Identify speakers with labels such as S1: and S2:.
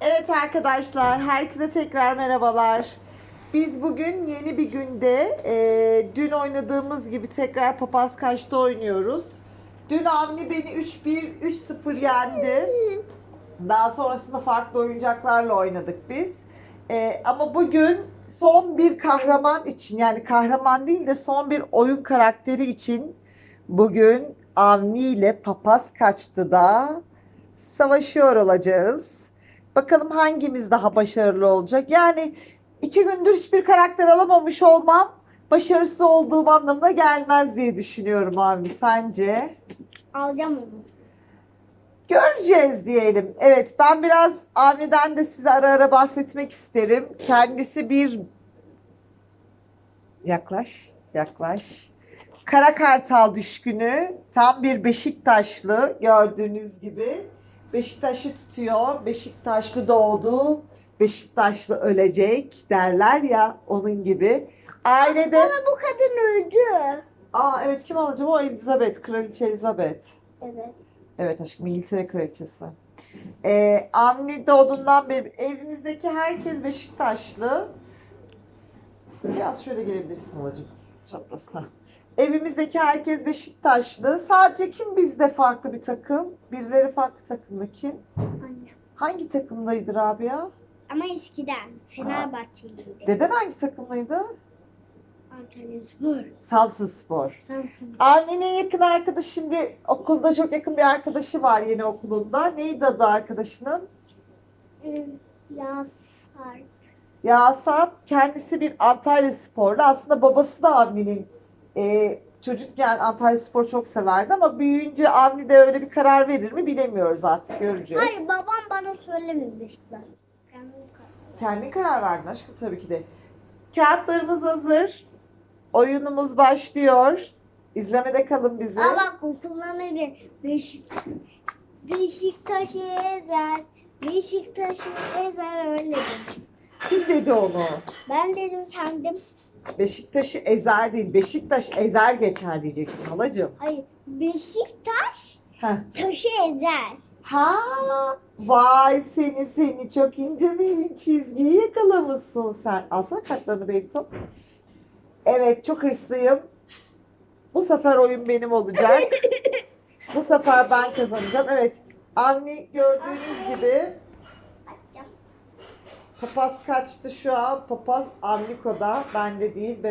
S1: Evet arkadaşlar, herkese tekrar merhabalar. Biz bugün yeni bir günde e, dün oynadığımız gibi tekrar Papaz Kaç'ta oynuyoruz. Dün Avni beni 3-1, 3-0 yendi. Daha sonrasında farklı oyuncaklarla oynadık biz. E, ama bugün son bir kahraman için yani kahraman değil de son bir oyun karakteri için bugün Avni ile Papaz Kaç'ta da savaşıyor olacağız. Bakalım hangimiz daha başarılı olacak. Yani iki gündür hiçbir karakter alamamış olmam başarısız olduğum anlamına gelmez diye düşünüyorum abi. Sence?
S2: Alacağım onu.
S1: Göreceğiz diyelim. Evet ben biraz Avni'den de size ara ara bahsetmek isterim. Kendisi bir yaklaş yaklaş. Kara Kartal düşkünü. Tam bir Beşiktaşlı gördüğünüz gibi. Beşiktaş'ı tutuyor. Beşiktaşlı doğdu. Beşiktaşlı ölecek derler ya onun gibi. Ailede...
S2: Ama bu kadın öldü.
S1: Aa evet kim alacağım o Elizabeth. Kraliçe Elizabeth.
S2: Evet.
S1: Evet aşkım İngiltere kraliçesi. Ee, Avni doğduğundan beri evinizdeki herkes Beşiktaşlı. Biraz şöyle gelebilirsin halacığım çaprazına. Evimizdeki herkes Beşiktaşlı. Sadece kim bizde farklı bir takım? Birileri farklı takımda kim?
S2: Anne.
S1: Hangi takımdaydı Rabia?
S2: Ama eskiden Fenerbahçeliydi.
S1: Deden hangi takımdaydı?
S2: Antalya Spor.
S1: Samsun Spor.
S2: Samsun.
S1: Avni'nin yakın arkadaşı şimdi okulda çok yakın bir arkadaşı var yeni okulunda. Neydi adı arkadaşının?
S2: Ee, Yasar.
S1: Ya Sarp kendisi bir Antalya sporlu. Aslında babası da Avni'nin e, çocukken Antalya Spor çok severdi ama büyüyünce Avni de öyle bir karar verir mi bilemiyoruz artık göreceğiz.
S2: Hayır babam bana söylememişler. Kendim karar-
S1: Kendi karar verdin aşkım tabii ki de. Kağıtlarımız hazır. Oyunumuz başlıyor. İzlemede kalın bizi.
S2: Aa bak okuldan ne Beşik Beşiktaş'ı ezer. Beşiktaş'ı ezer öyle dedim.
S1: Kim dedi onu?
S2: Ben dedim kendim.
S1: Beşiktaş'ı ezer değil. Beşiktaş ezer geçer diyeceksin halacığım.
S2: Hayır. Beşiktaş
S1: Heh.
S2: taşı ezer.
S1: Ha, vay seni seni çok ince bir çizgiyi yakalamışsın sen. Alsana kartlarını Beyto. Evet çok hırslıyım. Bu sefer oyun benim olacak. Bu sefer ben kazanacağım. Evet Avni gördüğünüz gibi. Papaz kaçtı şu an. Papaz Avniko'da. Bende değil. Ben